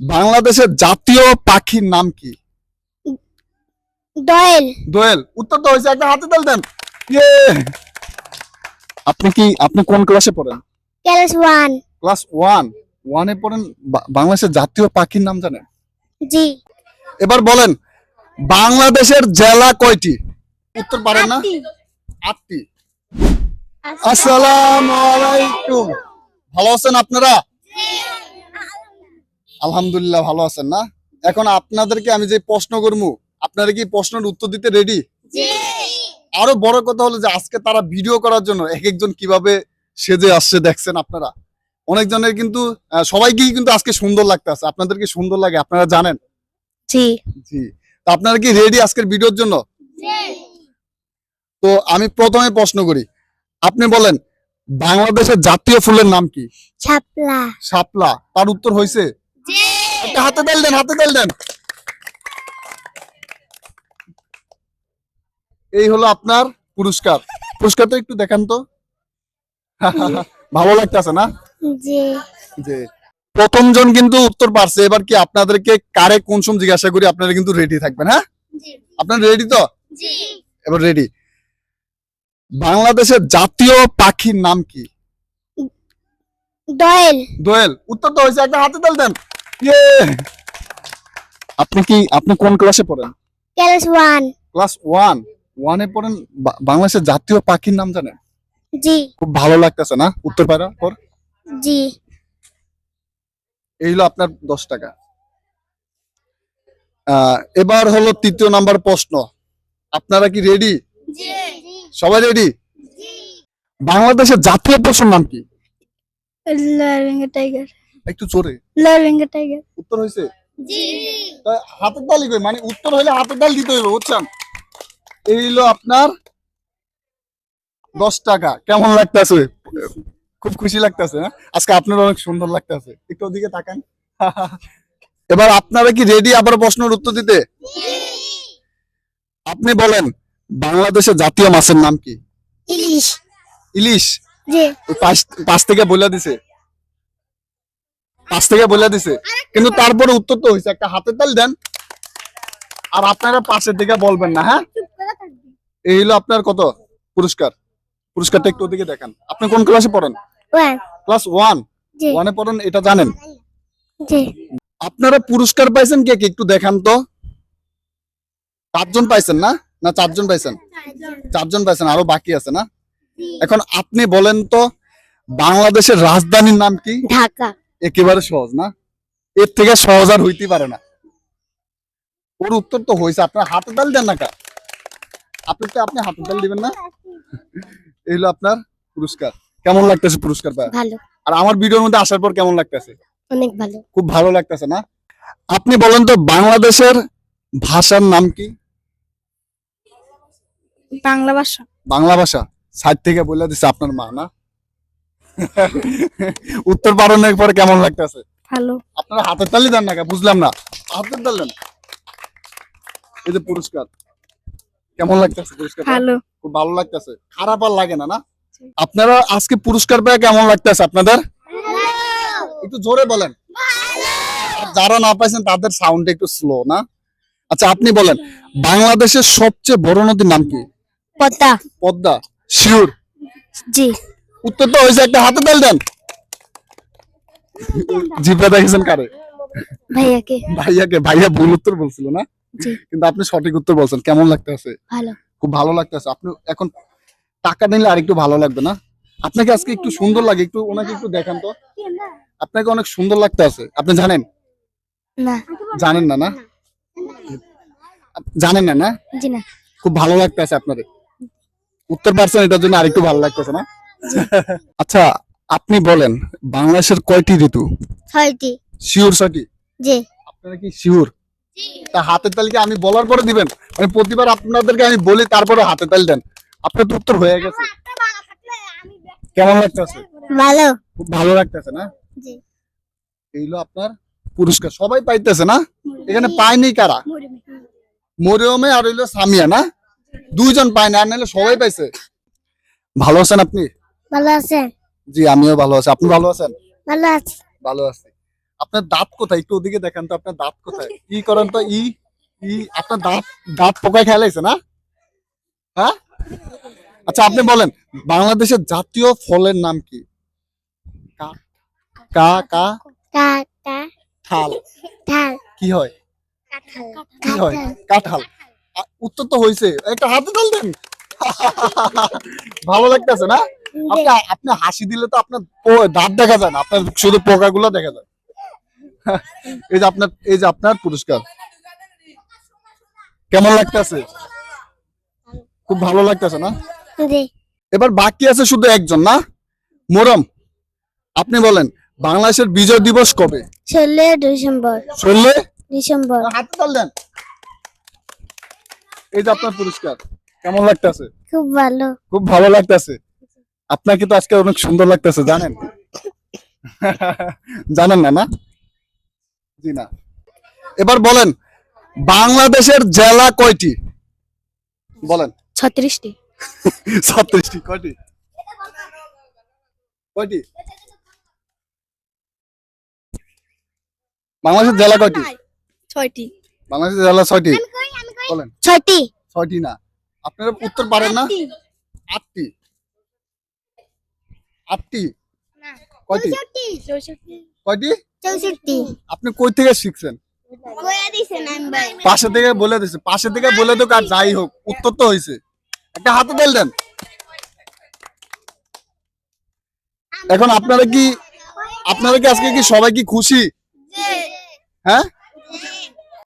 বাংলাদেশের জাতীয় পাখির নাম কি? দোয়েল। দোয়েল। উত্তর তো হয়েছে একটা হাতে তাল দেন। ইয়ে। আপনি কি আপনি কোন ক্লাসে পড়েন? Class one. Class one. ওয়ানে পড়েন বাংলাদেশের জাতীয় পাখির নাম জানেন? জি। এবার বলেন বাংলাদেশের জেলা কয়টি? উত্তর পারেন না? আটটি। আসসালামু আলাইকুম। ভালো আছেন আপনারা? আলহামদুলিল্লাহ ভালো আছেন না? এখন আপনাদেরকে আমি যে প্রশ্ন করব আপনারা কি প্রশ্নের উত্তর দিতে রেডি আরও বড় কথা হলো যে আজকে তারা ভিডিও করার জন্য এক একজন কীভাবে সেজে আসছে দেখছেন আপনারা? অনেকজনের কিন্তু সবাইকেই কিন্তু আজকে সুন্দর লাগতেছে আপনাদের কি সুন্দর লাগে আপনারা জানেন? জি। জি। তো আপনারা কি রেডি আজকের ভিডিওর জন্য? তো আমি প্রথমে প্রশ্ন করি। আপনি বলেন বাংলাদেশের জাতীয় ফুলের নাম কি? ছাপলা শাপলা। তার উত্তর হয়েছে একটা হাতে তেল দেন হাতে তেল দেন। এই হলো আপনার পুরস্কার। পুরস্কারটা একটু দেখান তো। ভালো লাগতেছে না? জি। প্রথম জন কিন্তু উত্তর পারছে এবার কি আপনাদেরকে কারে কোন সময় জিজ্ঞাসা করি আপনারা কিন্তু রেডি থাকবেন হ্যাঁ? আপনারা রেডি তো? এবার রেডি বাংলাদেশের জাতীয় পাখির নাম কি? দোয়েল। দোয়েল উত্তর তো হয়েছে একটা হাতে তাল দেন। ইয়ে। আপনি কি আপনি কোন ক্লাসে পড়েন? Class one. Class one? ওয়ানে পড়েন বাংলাদেশের জাতীয় পাখির নাম জানেন? জি। খুব ভালো লাগতেছে না? উত্তর পায়রা পর? জি। এই হলো আপনার দশ টাকা। আহ, এবার হলো তৃতীয় নাম্বার প্রশ্ন। আপনারা কি রেডি জি। সবাই রেডি বাংলাদেশের জাতীয় পশুর নাম কি? লাল বেঙ্গল টাইগার একটু জোরে। লাল টাইগার উত্তর হয়েছে? জি। হাতের তালি কই? মানে উত্তর হইলে হাতের তাল দিতে হইবে বুঝছেন? এই হলো আপনার দশ টাকা। কেমন লাগতেছে? খুব খুশি লাগতেছে না আজকে আপনার অনেক সুন্দর লাগতেছে। একটু ওদিকে তাকান। এবার আপনারা কি রেডি আবার প্রশ্নের উত্তর দিতে? আপনি বলেন বাংলাদেশের জাতীয় মাছের নাম কি? ইলিশ। ইলিশ। জি। ওই পাশ পাশ থেকে বলে দিছে। পাশ থেকে বলে দিছে। কিন্তু তারপরে উত্তর তো হয়েছে একটা হাতে তাল দেন। আর আপনারা পাশের দিকে বলবেন না হ্যাঁ? এই হলো আপনার কত? পুরস্কার। পুরস্কারটা একটু ওদিকে দেখান। আপনি কোন ক্লাসে পড়েন? ক্লাস ওয়ান ওয়ানে পড়েন এটা জানেন? আপনারা পুরস্কার পাইছেন কে কে? একটু দেখান তো। পাঁচজন পাইছেন না? না চারজন পাইছেন? চারজন পাইছেন আরও বাকি আছে না? এখন আপনি বলেন তো বাংলাদেশের রাজধানীর নাম কি? ঢাকা। একেবারে সহজ না? এর থেকে সহজ আর হইতে পারে না। ওর উত্তর তো হয়েছে আপনার হাতে তাল দেন না কা? আপনি তো আপনি হাতে তাল দিবেন না? এই হলো আপনার পুরস্কার। কেমন লাগতেছে পুরস্কার পায় ভালো। আর আমার ভিডিওর মধ্যে আসার পর কেমন লাগতেছে? অনেক ভালো। খুব ভালো লাগতেছে না? আপনি বলেন তো বাংলাদেশের ভাষার নাম কি? বাংলা ভাষা। বাংলা ভাষা। সাইড থেকে বলে দিছে আপনার মা না? উত্তর পারণের পরে কেমন লাগতেছে? ভালো। আপনারা হাতের তালি দেন না বুঝলাম না। হাতের তালি দেন। এই যে পুরস্কার কেমন লাগতেছে পুরস্কার ভালো। খুব ভালো লাগতেছে। খারাপ আর লাগে না না? আপনারা আজকে পুরস্কার পেয়ে কেমন লাগতেছে আপনাদের? একটু জোরে বলেন। যারা না পাইছেন তাদের সাউন্ড একটু স্লো না? আচ্ছা আপনি বলেন বাংলাদেশের সবচেয়ে বড় নদীর নাম কি? পদ্মা। পদ্মা। শিওর? জি। উত্তর তো হয়েছে একটা হাতে তাল দেন। জিপে দেখেছেন কারে? ভাইয়াকে। ভাইয়াকে ভাইয়া ভুল উত্তর বলছিল না? কিন্তু আপনি সঠিক উত্তর বলছেন কেমন লাগতেছে ভালো। খুব ভালো লাগতেছে আপনি এখন টাকা নিলে আরেকটু ভালো লাগবে না? আপনাকে আজকে একটু সুন্দর লাগে একটু ওনাকে একটু দেখান তো। আপনাকে অনেক সুন্দর লাগতেছে আপনি জানেন? না। জানেন না না? জানেন না না? না। খুব ভালো লাগতেছে আপনাদের। উত্তর পারছেন এটার জন্য আরেকটু ভালো লাগতেছে না? আচ্ছা আপনি বলেন বাংলাদেশের কয়টি ঋতু? ছয়টি। শিওর ছয়টি? জি। আপনারা কি শিওর তা হাতের তালিকা আমি বলার পরে দিবেন। মানে প্রতিবার আপনাদেরকে আমি বলি তারপরে হাতের তাল দেন। আপনার তো উত্তর হয়ে গেছে। কেমন লাগতেছে? ভালো। খুব ভালো লাগতেছে না? জি। এইগুলো আপনার পুরস্কার। সবাই পাইতেছে না? এখানে পায়নি কারা? মরিয়মে আর হইল সামিয়া না? দুইজন পায় না নাহলে সবাই পাইছে। ভালো আছেন আপনি? ভালো আছে জি আমিও ভালো আছি। আপনি ভালো আছেন? ভালো আছে। ভালো আছি। আপনার দাঁত কোথায়? একটু ওদিকে দেখেন তো আপনার দাঁত কোথায়? ই করেন তো? ই ই আপনার দাঁত দাঁত পোকায় খেলাইছে না? হ্যাঁ? আচ্ছা আপনি বলেন বাংলাদেশের জাতীয় ফলের নাম কি? কা কা কা কাকা ঠাল ঢাল কি হয়? কাঁঠাল। কি হয়? কাঁঠাল। উত্তর তো হয়েছে একটা হাতে তাল দেন। ভালো লাগতেছে না? আপনি আপনি হাসি দিলে তো আপনার দাঁত দেখা যায় না আপনার শুধু পোকা গুলো দেখা যায়। এই যে আপনার এই যে আপনার পুরস্কার। কেমন লাগতেছে? খুব ভালো লাগতেছে না? এবার বাকি আছে শুধু একজন না? মোরম আপনি বলেন বাংলাদেশের বিজয় দিবস কবে? ষোলো ডিসেম্বর। ষোলো ডিসেম্বর। হাতে তাল দেন। এই যে আপনার পুরস্কার কেমন লাগতেছে? খুব ভালো। খুব ভালো লাগতেছে? আপনাকে তো আজকে অনেক সুন্দর লাগতেছে জানেন? জানেন না না? জি না। এবার বলেন বাংলাদেশের জেলা কয়টি? বলেন। ছত্রিশটি। ছত্রিশটি কয়টি? কয়টি? বাংলাদেশের জেলা কয়টি? ছয়টি। বাংলাদেশের জেলা ছয়টি? বলেন। ছয়টি। ছয়টি না। আপনারা উত্তর পারেন না? আটটি। আটটি। কয়টি? কয়টি? চৌষট্টি। আপনি কই থেকে শিখছেন? পাশে থেকে বলে দিছে। পাশে থেকে বলে তো আর যাই হোক উত্তর তো হয়েছে একটা হাতে তেল দেন। এখন আপনারা কি আপনারা কি আজকে কি সবাই কি খুশি? হ্যাঁ?